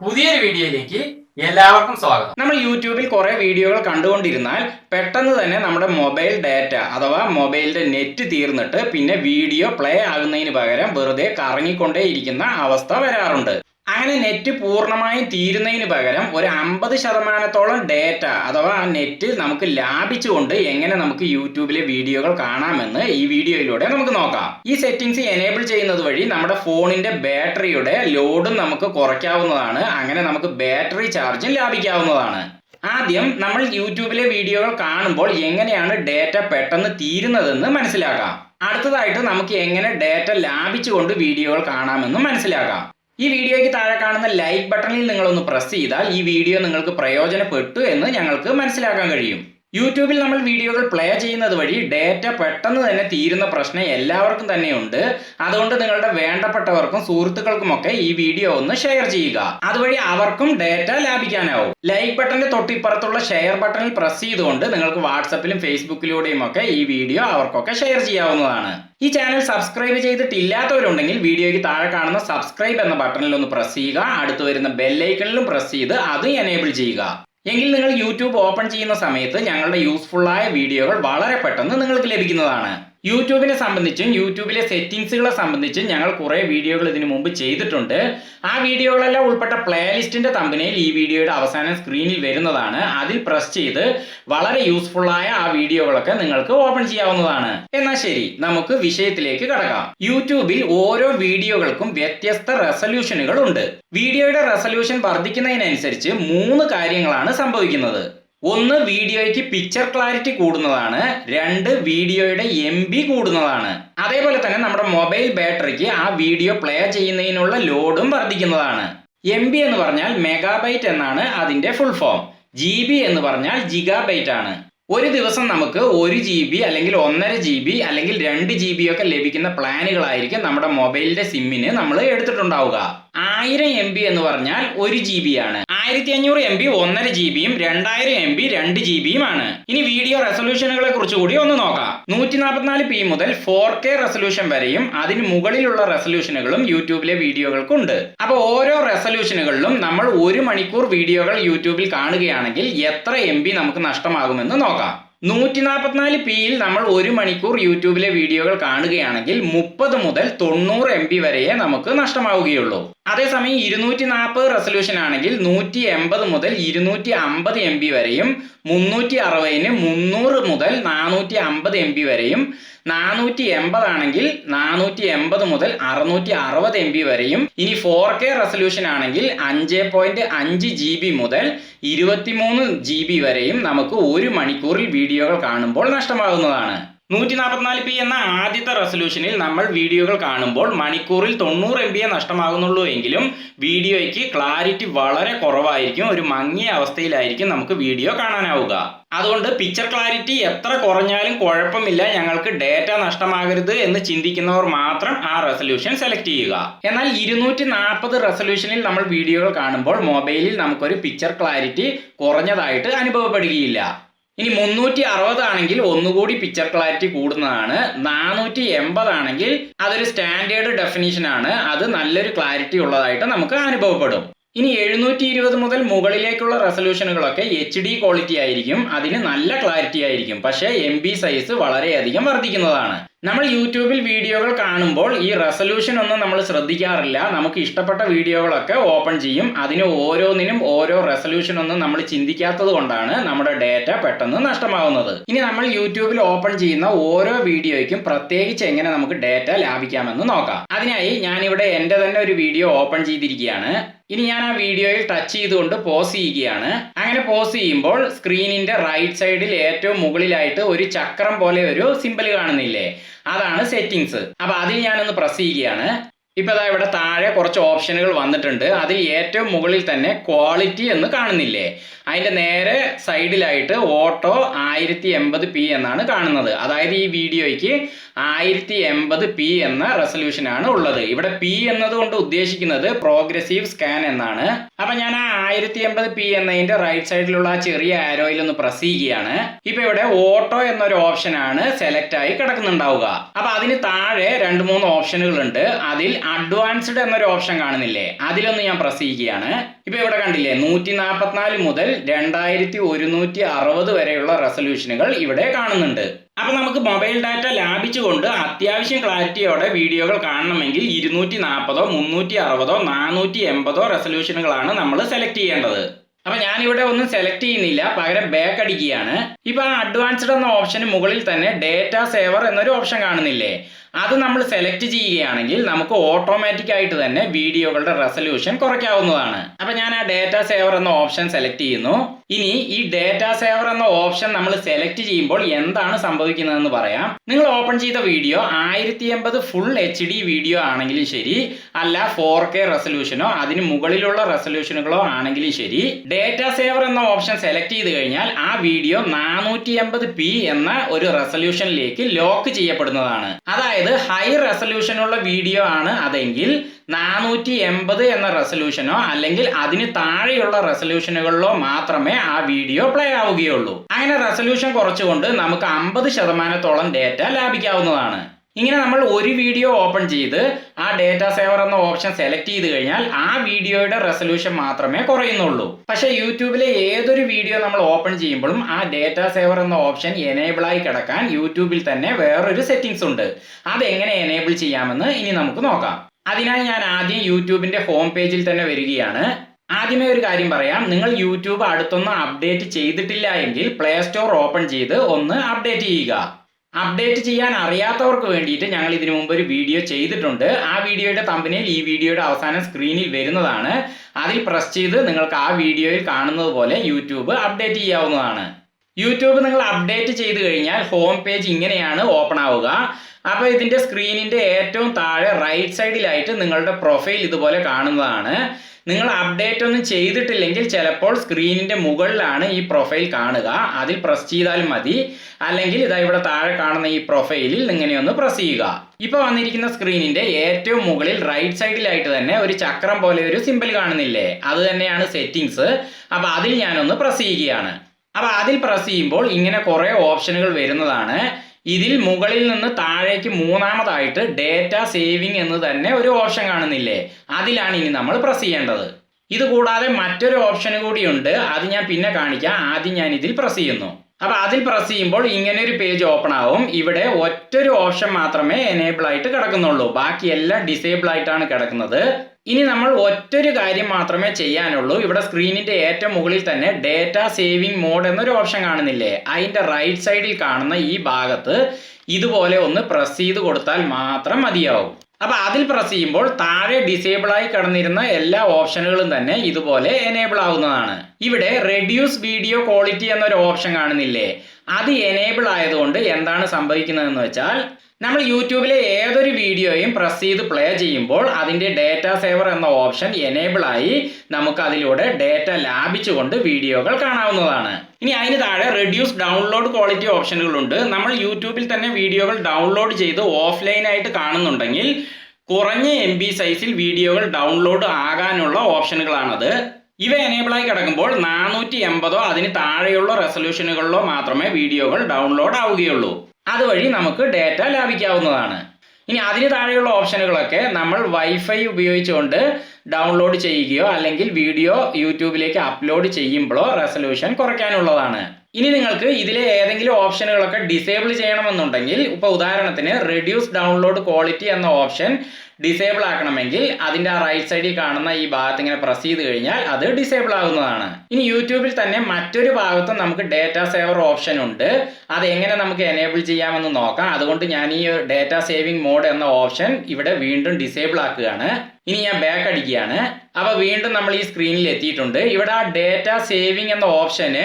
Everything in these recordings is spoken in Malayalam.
പുതിയൊരു വീഡിയോയിലേക്ക് എല്ലാവർക്കും സ്വാഗതം. നമ്മൾ യൂട്യൂബിൽ കുറെ വീഡിയോകൾ കണ്ടുകൊണ്ടിരുന്നാൽ പെട്ടെന്ന് തന്നെ നമ്മുടെ മൊബൈൽ ഡാറ്റ അഥവാ മൊബൈലിന്റെ നെറ്റ് തീർന്നിട്ട് പിന്നെ വീഡിയോ പ്ലേ ആകുന്നതിന് പകരം വെറുതെ കറങ്ങിക്കൊണ്ടേയിരിക്കുന്ന അവസ്ഥ വരാറുണ്ട്. അങ്ങനെ നെറ്റ് പൂർണമായും തീരുന്നതിന് പകരം ഒരു അമ്പത് ശതമാനത്തോളം ഡേറ്റ അഥവാ ആ നെറ്റ് നമുക്ക് ലാഭിച്ചുകൊണ്ട് എങ്ങനെ നമുക്ക് യൂട്യൂബിലെ വീഡിയോകൾ കാണാമെന്ന് ഈ വീഡിയോയിലൂടെ നമുക്ക് നോക്കാം. ഈ സെറ്റിംഗ്സ് എനേബിൾ ചെയ്യുന്നത് വഴി നമ്മുടെ ഫോണിന്റെ ബാറ്ററിയുടെ ലോഡും നമുക്ക് കുറയ്ക്കാവുന്നതാണ്. അങ്ങനെ നമുക്ക് ബാറ്ററി ചാർജും ലാഭിക്കാവുന്നതാണ്. ആദ്യം നമ്മൾ യൂട്യൂബിലെ വീഡിയോകൾ കാണുമ്പോൾ എങ്ങനെയാണ് ഡേറ്റ പെട്ടെന്ന് തീരുന്നതെന്ന് മനസ്സിലാക്കാം. അടുത്തതായിട്ട് നമുക്ക് എങ്ങനെ ഡേറ്റ ലാഭിച്ചുകൊണ്ട് വീഡിയോകൾ കാണാമെന്ന് മനസ്സിലാക്കാം. ഈ വീഡിയോയ്ക്ക് താഴെ കാണുന്ന ലൈക്ക് ബട്ടണിൽ നിങ്ങളൊന്ന് പ്രസ് ചെയ്താൽ ഈ വീഡിയോ നിങ്ങൾക്ക് പ്രയോജനപ്പെട്ടു എന്ന് ഞങ്ങൾക്ക് മനസ്സിലാക്കാൻ കഴിയും. യൂട്യൂബിൽ നമ്മൾ വീഡിയോകൾ പ്ലേ ചെയ്യുന്നത് വഴി ഡേറ്റ പെട്ടെന്ന് തന്നെ തീരുന്ന പ്രശ്നം എല്ലാവർക്കും തന്നെയുണ്ട്. അതുകൊണ്ട് നിങ്ങളുടെ വേണ്ടപ്പെട്ടവർക്കും സുഹൃത്തുക്കൾക്കുമൊക്കെ ഈ വീഡിയോ ഒന്ന് ഷെയർ ചെയ്യുക. അതുവഴി അവർക്കും ഡേറ്റ ലാഭിക്കാനാവും. ലൈക്ക് ബട്ടന്റെ തൊട്ടിപ്പുറത്തുള്ള ഷെയർ ബട്ടണിൽ പ്രസ് ചെയ്തുകൊണ്ട് നിങ്ങൾക്ക് വാട്സപ്പിലും ഫേസ്ബുക്കിലൂടെയും ഒക്കെ ഈ വീഡിയോ അവർക്കൊക്കെ ഷെയർ ചെയ്യാവുന്നതാണ്. ഈ ചാനൽ സബ്സ്ക്രൈബ് ചെയ്തിട്ടില്ലാത്തവരുണ്ടെങ്കിൽ വീഡിയോയ്ക്ക് താഴെ കാണുന്ന സബ്സ്ക്രൈബ് എന്ന ബട്ടണിൽ ഒന്ന് പ്രസ് ചെയ്യുക. അടുത്ത് വരുന്ന ബെല്ലൈക്കണിലും പ്രസ് ചെയ്ത് അത് എനേബിൾ ചെയ്യുക. എങ്കിൽ നിങ്ങൾ യൂട്യൂബ് ഓപ്പൺ ചെയ്യുന്ന സമയത്ത് ഞങ്ങളുടെ യൂസ്ഫുള്ളായ വീഡിയോകൾ വളരെ പെട്ടെന്ന് നിങ്ങൾക്ക് ലഭിക്കുന്നതാണ്. യൂട്യൂബിനെ സംബന്ധിച്ചും യൂട്യൂബിലെ സെറ്റിങ്സുകളെ സംബന്ധിച്ചും ഞങ്ങൾ കുറേ വീഡിയോകൾ ഇതിനു മുമ്പ് ചെയ്തിട്ടുണ്ട്. ആ വീഡിയോകളെല്ലാം ഉൾപ്പെട്ട പ്ലേലിസ്റ്റിന്റെ തമ്പനയിൽ ഈ വീഡിയോയുടെ അവസാനം സ്ക്രീനിൽ വരുന്നതാണ്. അതിൽ പ്രസ് ചെയ്ത് വളരെ യൂസ്ഫുള്ളായ ആ വീഡിയോകളൊക്കെ നിങ്ങൾക്ക് ഓപ്പൺ ചെയ്യാവുന്നതാണ്. എന്നാൽ ശരി നമുക്ക് വിഷയത്തിലേക്ക് കടക്കാം. യൂട്യൂബിൽ ഓരോ വീഡിയോകൾക്കും വ്യത്യസ്ത റെസൊല്യൂഷനുകൾ ഉണ്ട്. വീഡിയോയുടെ റെസൊല്യൂഷൻ വർദ്ധിക്കുന്നതിനനുസരിച്ച് മൂന്ന് കാര്യങ്ങളാണ് സംഭവിക്കുന്നത്. ഒന്ന് വീഡിയോയ്ക്ക് പിക്ചർ ക്ലാരിറ്റി കൂടുന്നതാണ് രണ്ട് വീഡിയോയുടെ എം ബി കൂടുന്നതാണ്. അതേപോലെ തന്നെ നമ്മുടെ മൊബൈൽ ബാറ്ററിക്ക് ആ വീഡിയോ പ്ലേ ചെയ്യുന്നതിനുള്ള ലോഡും വർദ്ധിക്കുന്നതാണ്. എം ബി എന്ന് പറഞ്ഞാൽ മെഗാബൈറ്റ് എന്നാണ് അതിന്റെ ഫുൾ ഫോം ജി ബി എന്ന് പറഞ്ഞാൽ ജിഗാബൈറ്റ് ആണ്. ഒരു ദിവസം നമുക്ക് ഒരു ജി ബി അല്ലെങ്കിൽ ഒന്നര ജി ബി അല്ലെങ്കിൽ രണ്ട് ജി ബി ഒക്കെ ലഭിക്കുന്ന പ്ലാനുകളായിരിക്കും നമ്മുടെ മൊബൈലിന്റെ സിമ്മിന് നമ്മൾ എടുത്തിട്ടുണ്ടാവുക. ആയിരം എം ബി എന്ന് പറഞ്ഞാൽ ഒരു ജി ബി ആണ്. ആയിരത്തി അഞ്ഞൂറ് എം ബി ഒന്നര ജി ബിയും രണ്ടായിരം എം ബി രണ്ട് ജി ബിയും ആണ്. ഇനി വീഡിയോ റെസൊല്യൂഷനുകളെ കുറിച്ച് കൂടി ഒന്ന് നോക്കാം. നൂറ്റി നാൽപ്പത്തിനാല് പി മുതൽ ഫോർ കെ റെസൊല്യൂഷൻ വരെയും അതിന് മുകളിലുള്ള റെസൊല്യൂഷനുകളും യൂട്യൂബിലെ വീഡിയോകൾക്കുണ്ട്. അപ്പോൾ ഓരോ റെസൊല്യൂഷനുകളിലും നമ്മൾ ഒരു മണിക്കൂർ വീഡിയോകൾ യൂട്യൂബിൽ കാണുകയാണെങ്കിൽ എത്ര എം ബി നമുക്ക് നഷ്ടമാകുമെന്ന് നോക്കാം. നൂറ്റി നാൽപ്പത്തിനാല് പിയിൽ നമ്മൾ ഒരു മണിക്കൂർ യൂട്യൂബിലെ വീഡിയോകൾ കാണുകയാണെങ്കിൽ മുപ്പത് മുതൽ തൊണ്ണൂറ് എം ബി വരെയേ നമുക്ക് നഷ്ടമാവുകയുള്ളൂ. അതേസമയം ഇരുന്നൂറ്റി നാൽപ്പത് റെസൊല്യൂഷൻ ആണെങ്കിൽ നൂറ്റി എൺപത് മുതൽ ഇരുന്നൂറ്റി അമ്പത് എം ബി വരെയും മുന്നൂറ്റി അറുപതിന് മുന്നൂറ് മുതൽ നാനൂറ്റി അമ്പത് എം ബി വരെയും നാനൂറ്റി എൺപത് ആണെങ്കിൽ നാനൂറ്റി എൺപത് മുതൽ അറുന്നൂറ്റി അറുപത് എം ബി വരെയും ഇനി ഫോർ കെ റെസൊല്യൂഷൻ ആണെങ്കിൽ അഞ്ച് പോയിന്റ് അഞ്ച് ജി ബി മുതൽ ഇരുപത്തിമൂന്ന് ജി ബി വരെയും നമുക്ക് ഒരു മണിക്കൂറിൽ വീഡിയോകൾ കാണുമ്പോൾ നഷ്ടമാകുന്നതാണ്. നൂറ്റി നാൽപ്പത്തിനാല് പി എന്ന ആദ്യത്തെ റെസൊല്യൂഷനിൽ നമ്മൾ വീഡിയോകൾ കാണുമ്പോൾ മണിക്കൂറിൽ തൊണ്ണൂറ് എം ബിയെ നഷ്ടമാകുന്നുള്ളൂ എങ്കിലും വീഡിയോയ്ക്ക് ക്ലാരിറ്റി വളരെ കുറവായിരിക്കും. ഒരു മങ്ങിയ അവസ്ഥയിലായിരിക്കും നമുക്ക് വീഡിയോ കാണാനാവുക. അതുകൊണ്ട് പിക്ചർ ക്ലാരിറ്റി എത്ര കുറഞ്ഞാലും കുഴപ്പമില്ല. ഞങ്ങൾക്ക് ഡേറ്റ നഷ്ടമാകരുത് എന്ന് ചിന്തിക്കുന്നവർ മാത്രം ആ റെസൊല്യൂഷൻ സെലക്ട് ചെയ്യുക. എന്നാൽ ഇരുന്നൂറ്റി നാൽപ്പത് റെസൊല്യൂഷനിൽ നമ്മൾ വീഡിയോകൾ കാണുമ്പോൾ മൊബൈലിൽ നമുക്കൊരു പിക്ചർ ക്ലാരിറ്റി കുറഞ്ഞതായിട്ട് അനുഭവപ്പെടുകയില്ല. ഇനി മുന്നൂറ്റി അറുപതാണെങ്കിൽ ഒന്നുകൂടി പിക്ചർ ക്ലാരിറ്റി കൂടുന്നതാണ്. നാനൂറ്റി എൺപതാണെങ്കിൽ അതൊരു സ്റ്റാൻഡേർഡ് ഡെഫിനിഷൻ ആണ്. അത് നല്ലൊരു ക്ലാരിറ്റി ഉള്ളതായിട്ട് നമുക്ക് അനുഭവപ്പെടും. ഇനി എഴുന്നൂറ്റി ഇരുപത് മുതൽ മുകളിലേക്കുള്ള റെസൊല്യൂഷനുകളൊക്കെ എച്ച് ഡി ക്വാളിറ്റി ആയിരിക്കും. അതിന് നല്ല ക്ലാരിറ്റി ആയിരിക്കും. പക്ഷേ എം ബി സൈസ് വളരെയധികം വർദ്ധിക്കുന്നതാണ്. നമ്മൾ യൂട്യൂബിൽ വീഡിയോകൾ കാണുമ്പോൾ ഈ റെസൊല്യൂഷൻ ഒന്നും നമ്മൾ ശ്രദ്ധിക്കാറില്ല. നമുക്ക് ഇഷ്ടപ്പെട്ട വീഡിയോകളൊക്കെ ഓപ്പൺ ചെയ്യും. അതിന് ഓരോന്നിനും ഓരോ റെസൊല്യൂഷൻ ഒന്നും നമ്മൾ ചിന്തിക്കാത്തത് കൊണ്ടാണ് നമ്മുടെ ഡേറ്റ പെട്ടെന്ന് നഷ്ടമാവുന്നത്. ഇനി നമ്മൾ യൂട്യൂബിൽ ഓപ്പൺ ചെയ്യുന്ന ഓരോ വീഡിയോയ്ക്കും പ്രത്യേകിച്ച് എങ്ങനെ നമുക്ക് ഡേറ്റ ലാഭിക്കാമെന്ന് നോക്കാം. അതിനായി ഞാനിവിടെ എന്റെ തന്നെ ഒരു വീഡിയോ ഓപ്പൺ ചെയ്തിരിക്കുകയാണ്. ഇനി ഞാൻ ആ വീഡിയോയിൽ ടച്ച് ചെയ്തുകൊണ്ട് പോസ് ചെയ്യുകയാണ്. അങ്ങനെ പോസ് ചെയ്യുമ്പോൾ സ്ക്രീനിന്റെ റൈറ്റ് സൈഡിൽ ഏറ്റവും മുകളിലായിട്ട് ഒരു ചക്രം പോലെ ഒരു സിമ്പിൾ കാണുന്നില്ലേ? അതാണ് സെറ്റിങ്സ് അപ്പൊ അതിൽ ഞാനൊന്ന് പ്രസ് ചെയ്യുകയാണ്. ഇപ്പൊ അതാ ഇവിടെ താഴെ കുറച്ച് ഓപ്ഷനുകൾ വന്നിട്ടുണ്ട്. അതിൽ ഏറ്റവും മുകളിൽ തന്നെ ക്വാളിറ്റി എന്ന് കാണുന്നില്ലേ? അതിന്റെ നേരെ സൈഡിലായിട്ട് ഓട്ടോ ആയിരത്തി എൺപത് പി എന്നാണ് കാണുന്നത്. അതായത് ഈ വീഡിയോയ്ക്ക് ആയിരത്തി എൺപത് പി എന്ന റെസൊല്യൂഷനാണ് ഉള്ളത്. ഇവിടെ പി എന്നതുകൊണ്ട് ഉദ്ദേശിക്കുന്നത് പ്രോഗ്രസീവ് സ്കാൻ എന്നാണ്. അപ്പൊ ഞാൻ ആ ആയിരത്തി എൺപത് പി എന്നതിന്റെ റൈറ്റ് സൈഡിലുള്ള ആ ചെറിയ ആരോയിൽ ഒന്ന് പ്രസ് ചെയ്യുകയാണ്. ഇപ്പൊ ഇവിടെ ഓട്ടോ എന്നൊരു ഓപ്ഷൻ ആണ് സെലക്ട് ആയി കിടക്കുന്നുണ്ടാവുക. അപ്പൊ അതിന് താഴെ രണ്ട് മൂന്ന് ഓപ്ഷനുകൾ ഉണ്ട്. അതിൽ അഡ്വാൻസ്ഡ് എന്നൊരു ഓപ്ഷൻ കാണുന്നില്ലേ? അതിലൊന്ന് ഞാൻ പ്രസ് ചെയ്യുകയാണ്. ഇപ്പൊ ഇവിടെ കണ്ടില്ലേ? നൂറ്റി നാൽപ്പത്തിനാല് മുതൽ രണ്ടായിരത്തി ഒരുന്നൂറ്റി അറുപത് വരെയുള്ള റെസൊല്യൂഷനുകൾ ഇവിടെ കാണുന്നുണ്ട്. അപ്പൊ നമുക്ക് മൊബൈൽ ഡാറ്റ ലാഭിച്ചുകൊണ്ട് അത്യാവശ്യം ക്ലാരിറ്റിയോടെ വീഡിയോകൾ കാണണമെങ്കിൽ ഇരുന്നൂറ്റി നാൽപ്പതോ മുന്നൂറ്റി അറുപതോ നാനൂറ്റി എൺപതോ റെസൊല്യൂഷനുകളാണ് നമ്മൾ സെലക്ട് ചെയ്യേണ്ടത്. അപ്പൊ ഞാനിവിടെ ഒന്നും സെലക്ട് ചെയ്യുന്നില്ല പകരം ബാക്ക് അടിക്കുകയാണ്. ഇപ്പൊ ആ അഡ്വാൻസ്ഡ് എന്ന ഓപ്ഷന് മുകളിൽ തന്നെ ഡേറ്റ സേവർ എന്നൊരു ഓപ്ഷൻ കാണുന്നില്ലേ? അത് നമ്മൾ സെലക്ട് ചെയ്യുകയാണെങ്കിൽ നമുക്ക് ഓട്ടോമാറ്റിക് ആയിട്ട് തന്നെ വീഡിയോകളുടെ റെസൊല്യൂഷൻ കുറയ്ക്കാവുന്നതാണ്. അപ്പൊ ഞാൻ ആ ഡേറ്റ സേവർ എന്ന ഓപ്ഷൻ സെലക്ട് ചെയ്യുന്നു. ഇനി ഈ ഡേറ്റ സേവർ എന്ന ഓപ്ഷൻ നമ്മൾ സെലക്ട് ചെയ്യുമ്പോൾ എന്താണ് സംഭവിക്കുന്നതെന്ന് പറയാം. നിങ്ങൾ ഓപ്പൺ ചെയ്ത വീഡിയോ ആയിരത്തി എൺപത് ഫുൾ എച്ച് ഡി വീഡിയോ ആണെങ്കിലും ശരി. അല്ല ഫോർ കെ റെസൊല്യൂഷനോ അതിന് മുകളിലുള്ള റെസൊല്യൂഷനുകളോ ആണെങ്കിലും ശരി. ഡേറ്റ സേവർ എന്ന ഓപ്ഷൻ സെലക്ട് ചെയ്ത് കഴിഞ്ഞാൽ ആ വീഡിയോ നാനൂറ്റി എൺപത് പി എന്ന ഒരു റെസൊല്യൂഷനിലേക്ക് ലോക്ക് ചെയ്യപ്പെടുന്നതാണ്. അതായത് ഹൈ റെസൊല്യൂഷനുള്ള വീഡിയോ ആണ് അതെങ്കിൽ നാനൂറ്റി എൺപത് എന്ന റെസൊല്യൂഷനോ അല്ലെങ്കിൽ അതിന് താഴെയുള്ള റെസൊല്യൂഷനുകളിലോ മാത്രമേ ആ വീഡിയോ പ്ലേ ആവുകയുള്ളൂ. അങ്ങനെ റെസൊല്യൂഷൻ കുറച്ചുകൊണ്ട് നമുക്ക് അമ്പത് ശതമാനത്തോളം ഡേറ്റ ലാഭിക്കാവുന്നതാണ്. ഇങ്ങനെ നമ്മൾ ഒരു വീഡിയോ ഓപ്പൺ ചെയ്ത് ആ ഡേറ്റ സേവർ എന്ന ഓപ്ഷൻ സെലക്ട് ചെയ്ത് കഴിഞ്ഞാൽ ആ വീഡിയോയുടെ റെസൊല്യൂഷൻ മാത്രമേ കുറയുന്നുള്ളൂ. പക്ഷേ യൂട്യൂബിലെ ഏതൊരു വീഡിയോ നമ്മൾ ഓപ്പൺ ചെയ്യുമ്പോഴും ആ ഡേറ്റ സേവർ എന്ന ഓപ്ഷൻ എനേബിൾ ആയി കിടക്കാൻ യൂട്യൂബിൽ തന്നെ വേറൊരു സെറ്റിംഗ്സ് ഉണ്ട്. അത് എങ്ങനെ എനേബിൾ ചെയ്യാമെന്ന് ഇനി നമുക്ക് നോക്കാം. അതിനായി ഞാൻ ആദ്യം യൂട്യൂബിന്റെ ഹോം പേജിൽ തന്നെ വരികയാണ്. ആദ്യമേ ഒരു കാര്യം പറയാം. നിങ്ങൾ യൂട്യൂബ് അടുത്തൊന്നും അപ്ഡേറ്റ് ചെയ്തിട്ടില്ല എങ്കിൽ പ്ലേ സ്റ്റോർ ഓപ്പൺ ചെയ്ത് ഒന്ന് അപ്ഡേറ്റ് ചെയ്യുക. അപ്ഡേറ്റ് ചെയ്യാൻ അറിയാത്തവർക്ക് വേണ്ടിയിട്ട് ഞങ്ങൾ ഇതിനു മുമ്പ് ഒരു വീഡിയോ ചെയ്തിട്ടുണ്ട്. ആ വീഡിയോയുടെ തമ്പനിയിൽ ഈ വീഡിയോയുടെ അവസാനം സ്ക്രീനിൽ വരുന്നതാണ്. അതിൽ പ്രസ് ചെയ്ത് നിങ്ങൾക്ക് ആ വീഡിയോയിൽ കാണുന്നത് പോലെ യൂട്യൂബ് അപ്ഡേറ്റ് ചെയ്യാവുന്നതാണ്. യൂട്യൂബ് നിങ്ങൾ അപ്ഡേറ്റ് ചെയ്ത് കഴിഞ്ഞാൽ ഹോം പേജ് ഇങ്ങനെയാണ് ഓപ്പൺ ആവുക. അപ്പോൾ ഇതിന്റെ സ്ക്രീനിന്റെ ഏറ്റവും താഴെ റൈറ്റ് സൈഡിലായിട്ട് നിങ്ങളുടെ പ്രൊഫൈൽ ഇതുപോലെ കാണുന്നതാണ്. നിങ്ങൾ അപ്ഡേറ്റ് ഒന്നും ചെയ്തിട്ടില്ലെങ്കിൽ ചിലപ്പോൾ സ്ക്രീനിന്റെ മുകളിലാണ് ഈ പ്രൊഫൈൽ കാണുക. അതിൽ പ്രസ് ചെയ്താൽ മതി. അല്ലെങ്കിൽ ഇതാ ഇവിടെ താഴെ കാണുന്ന ഈ പ്രൊഫൈലിൽ ഇങ്ങനെയൊന്ന് പ്രസ് ചെയ്യുക. ഇപ്പോൾ വന്നിരിക്കുന്ന സ്ക്രീനിന്റെ ഏറ്റവും മുകളിൽ റൈറ്റ് സൈഡിലായിട്ട് തന്നെ ഒരു ചക്രം പോലെ ഒരു സിമ്പിൾ കാണുന്നില്ലേ? അത് തന്നെയാണ് സെറ്റിങ്സ് അപ്പോൾ അതിൽ ഞാനൊന്ന് പ്രസ് ചെയ്യുകയാണ്. അപ്പോൾ അതിൽ പ്രസ് ചെയ്യുമ്പോൾ ഇങ്ങനെ കുറേ ഓപ്ഷനുകൾ വരുന്നതാണ്. ഇതിൽ മുകളിൽ നിന്ന് താഴേക്ക് മൂന്നാമതായിട്ട് ഡേറ്റ സേവിംഗ് എന്ന് തന്നെ ഒരു ഓപ്ഷൻ കാണുന്നില്ലേ? അതിലാണ് ഇനി നമ്മൾ പ്രസ് ചെയ്യേണ്ടത്. ഇത് കൂടാതെ മറ്റൊരു ഓപ്ഷൻ കൂടിയുണ്ട് അത് ഞാൻ പിന്നെ കാണിക്കാം. ആദ്യം ഞാൻ ഇതിൽ പ്രസ് ചെയ്യുന്നു. അപ്പൊ അതിൽ പ്രസ് ചെയ്യുമ്പോൾ ഇങ്ങനെ ഒരു പേജ് ഓപ്പൺ ആവും. ഇവിടെ ഒറ്റൊരു ഓപ്ഷൻ മാത്രമേ എനേബിൾ ആയിട്ട് കിടക്കുന്നുള്ളൂ. ബാക്കി എല്ലാം ഡിസേബിൾ ആയിട്ടാണ് കിടക്കുന്നത്. ഇനി നമ്മൾ ഒറ്റൊരു കാര്യം മാത്രമേ ചെയ്യാനുള്ളൂ. ഇവിടെ സ്ക്രീനിന്റെ ഏറ്റവും മുകളിൽ തന്നെ ഡേറ്റ സേവിംഗ് മോഡ് എന്നൊരു ഓപ്ഷൻ കാണുന്നില്ലേ? അതിന്റെ റൈറ്റ് സൈഡിൽ കാണുന്ന ഈ ഭാഗത്ത് ഇതുപോലെ ഒന്ന് പ്രസ് ചെയ്ത് കൊടുത്താൽ മാത്രം മതിയാവും. അപ്പൊ അതിൽ പ്രസ് ചെയ്യുമ്പോൾ താഴെ ഡിസേബിൾ ആയി കിടന്നിരുന്ന എല്ലാ ഓപ്ഷനുകളും തന്നെ ഇതുപോലെ എനേബിൾ ആവുന്നതാണ്. ഇവിടെ റെഡ്യൂസ് വീഡിയോ ക്വാളിറ്റി എന്നൊരു ഓപ്ഷൻ കാണുന്നില്ലേ? അത് എനേബിൾ ആയതുകൊണ്ട് എന്താണ് സംഭവിക്കുന്നതെന്ന് വെച്ചാൽ നമ്മൾ യൂട്യൂബിലെ ഏതൊരു വീഡിയോയും പ്രസ് ചെയ്ത് പ്ലേ ചെയ്യുമ്പോൾ അതിന്റെ ഡേറ്റ സേവർ എന്ന ഓപ്ഷൻ എനേബിൾ ആയി നമുക്ക് അതിലൂടെ ഡേറ്റ ലാഭിച്ചുകൊണ്ട് വീഡിയോകൾ കാണാവുന്നതാണ്. ഇനി അതിന് താഴെ റെഡ്യൂസ് ഡൗൺലോഡ് ക്വാളിറ്റി ഓപ്ഷനുകളുണ്ട് നമ്മൾ യൂട്യൂബിൽ തന്നെ വീഡിയോകൾ ഡൗൺലോഡ് ചെയ്ത് ഓഫ്ലൈനായിട്ട് കാണുന്നുണ്ടെങ്കിൽ കുറഞ്ഞ എം ബി സൈസിൽ വീഡിയോകൾ ഡൗൺലോഡ് ആകാനുള്ള ഓപ്ഷനുകളാണത് ഇവ എനേബിളായി കിടക്കുമ്പോൾ നാനൂറ്റി എൺപതോ അതിന് താഴെയുള്ള റെസൊല്യൂഷനുകളിലോ മാത്രമേ വീഡിയോകൾ ഡൗൺലോഡ് ആവുകയുള്ളൂ. അതുവഴി നമുക്ക് ഡേറ്റ ലാഭിക്കാവുന്നതാണ്. ഇനി അതിന് താഴെയുള്ള ഓപ്ഷനുകളൊക്കെ നമ്മൾ വൈഫൈ ഉപയോഗിച്ചുകൊണ്ട് ഡൗൺലോഡ് ചെയ്യുകയോ അല്ലെങ്കിൽ വീഡിയോ യൂട്യൂബിലേക്ക് അപ്ലോഡ് ചെയ്യുമ്പോഴോ റെസൊല്യൂഷൻ കുറയ്ക്കാനുള്ളതാണ്. ഇനി നിങ്ങൾക്ക് ഇതിലെ ഏതെങ്കിലും ഓപ്ഷനുകളൊക്കെ ഡിസേബിൾ ചെയ്യണമെന്നുണ്ടെങ്കിൽ ഇപ്പോൾ ഉദാഹരണത്തിന് റെഡ്യൂസ് ഡൗൺലോഡ് ക്വാളിറ്റി എന്ന ഓപ്ഷൻ ഡിസേബിൾ ആക്കണമെങ്കിൽ അതിന്റെ ആ റൈറ്റ് സൈഡിൽ കാണുന്ന ഈ ഭാഗത്ത് ഇങ്ങനെ പ്രസ് ചെയ്ത് കഴിഞ്ഞാൽ അത് ഡിസേബിൾ ആകുന്നതാണ്. ഇനി യൂട്യൂബിൽ തന്നെ മറ്റൊരു ഭാഗത്ത് നമുക്ക് ഡേറ്റ സേവർ ഓപ്ഷൻ ഉണ്ട്. അത് എങ്ങനെ നമുക്ക് എനേബിൾ ചെയ്യാമെന്ന് നോക്കാം. അതുകൊണ്ട് ഞാൻ ഈ ഡേറ്റ സേവിംഗ് മോഡ് എന്ന ഓപ്ഷൻ ഇവിടെ വീണ്ടും ഡിസേബിൾ ആക്കുകയാണ്. ഇനി ഞാൻ ബാക്ക് അടിക്കുകയാണ്. അപ്പോൾ വീണ്ടും നമ്മൾ ഈ സ്ക്രീനിൽ എത്തിയിട്ടുണ്ട്. ഇവിടെ ആ ഡേറ്റ സേവിംഗ് എന്ന ഓപ്ഷന്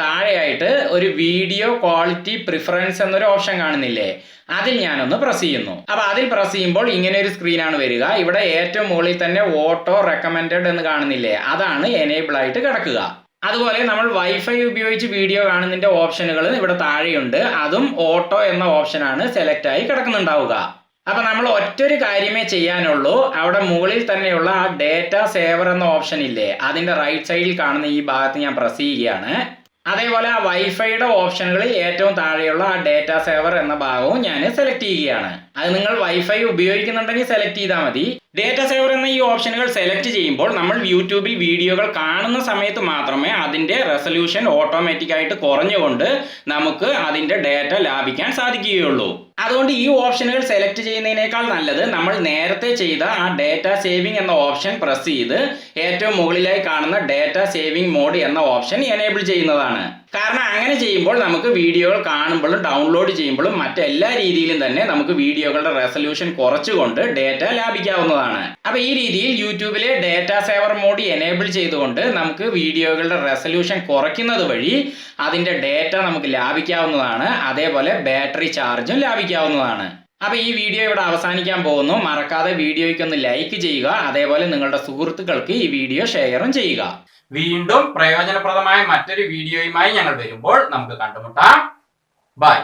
താഴെയായിട്ട് ഒരു വീഡിയോ ക്വാളിറ്റി പ്രിഫറൻസ് എന്നൊരു ഓപ്ഷൻ കാണുന്നില്ലേ? അതിൽ ഞാനൊന്ന് പ്രസ് ചെയ്യുന്നു. അപ്പൊ അതിൽ പ്രസ് ചെയ്യുമ്പോൾ ഇങ്ങനെ ഒരു സ്ക്രീനാണ് വരിക. ഇവിടെ ഏറ്റവും മുകളിൽ തന്നെ ഓട്ടോ റെക്കമെൻഡഡ് എന്ന് കാണുന്നില്ലേ? അതാണ് എനേബിൾ ആയിട്ട് കിടക്കുക. അതുപോലെ നമ്മൾ വൈഫൈ ഉപയോഗിച്ച് വീഡിയോ കാണുന്നതിന്റെ ഓപ്ഷനുകൾ ഇവിടെ താഴെയുണ്ട്. അതും ഓട്ടോ എന്ന ഓപ്ഷനാണ് സെലക്ട് ആയി കിടക്കുന്നുണ്ടാവുക. അപ്പൊ നമ്മൾ ഒറ്റൊരു കാര്യമേ ചെയ്യാനുള്ളൂ. അവിടെ മുകളിൽ തന്നെയുള്ള ആ ഡേറ്റ സേവർ എന്ന ഓപ്ഷൻ ഇല്ലേ? അതിന്റെ റൈറ്റ് സൈഡിൽ കാണുന്ന ഈ ഭാഗത്ത് ഞാൻ പ്രസ് ചെയ്യുകയാണ്. അതേപോലെ ആ വൈഫൈയുടെ ഓപ്ഷനുകളിൽ ഏറ്റവും താഴെയുള്ള ആ ഡേറ്റ സേവർ എന്ന ഭാഗവും ഞാൻ സെലക്ട് ചെയ്യുകയാണ്. അത് നിങ്ങൾ വൈഫൈ ഉപയോഗിക്കുന്നുണ്ടെങ്കിൽ സെലക്ട് ചെയ്താൽ മതി. ഡേറ്റ സേവർ എന്ന ഈ ഓപ്ഷനുകൾ സെലക്ട് ചെയ്യുമ്പോൾ നമ്മൾ യൂട്യൂബിൽ വീഡിയോകൾ കാണുന്ന സമയത്ത് മാത്രമേ അതിന്റെ റെസൊല്യൂഷൻ ഓട്ടോമാറ്റിക്കായിട്ട് കുറഞ്ഞുകൊണ്ട് നമുക്ക് അതിന്റെ ഡേറ്റ ലാഭിക്കാൻ സാധിക്കുകയുള്ളൂ. അതുകൊണ്ട് ഈ ഓപ്ഷനുകൾ സെലക്ട് ചെയ്യുന്നതിനേക്കാൾ നല്ലത് നമ്മൾ നേരത്തെ ചെയ്ത ആ ഡേറ്റ സേവിംഗ് എന്ന ഓപ്ഷൻ പ്രസ് ചെയ്ത് ഏറ്റവും മുകളിലായി കാണുന്ന ഡേറ്റ സേവിംഗ് മോഡ് എന്ന ഓപ്ഷൻ എനേബിൾ ചെയ്യുന്നതാണ്. കാരണം അങ്ങനെ ചെയ്യുമ്പോൾ നമുക്ക് വീഡിയോകൾ കാണുമ്പോഴും ഡൗൺലോഡ് ചെയ്യുമ്പോഴും മറ്റെല്ലാ രീതിയിലും തന്നെ നമുക്ക് വീഡിയോകളുടെ റെസൊല്യൂഷൻ കുറച്ചുകൊണ്ട് ഡേറ്റ ലാഭിക്കാവുന്നതാണ്. അപ്പോൾ ഈ രീതിയിൽ യൂട്യൂബിലെ ഡേറ്റ സേവർ മോഡ് എനേബിൾ ചെയ്തുകൊണ്ട് നമുക്ക് വീഡിയോകളുടെ റെസൊല്യൂഷൻ കുറയ്ക്കുന്നത് വഴി അതിന്റെ ഡേറ്റ നമുക്ക് ലാഭിക്കാവുന്നതാണ്. അതേപോലെ ബാറ്ററി ചാർജും ലാഭിക്കാവുന്നതാണ് അപ്പോൾ ഈ വീഡിയോ ഇവിടെ അവസാനിക്കാൻ പോകുന്നു. മറക്കാതെ വീഡിയോയ്ക്ക് ഒന്ന് ലൈക്ക് ചെയ്യുക. അതേപോലെ നിങ്ങളുടെ സുഹൃത്തുക്കൾക്ക് ഈ വീഡിയോ ഷെയറും ചെയ്യുക. വീണ്ടും പ്രയോജനപ്രദമായ മറ്റൊരു വീഡിയോയുമായി ഞങ്ങൾ വരുമ്പോൾ നമുക്ക് കണ്ടുമുട്ടാം. ബൈ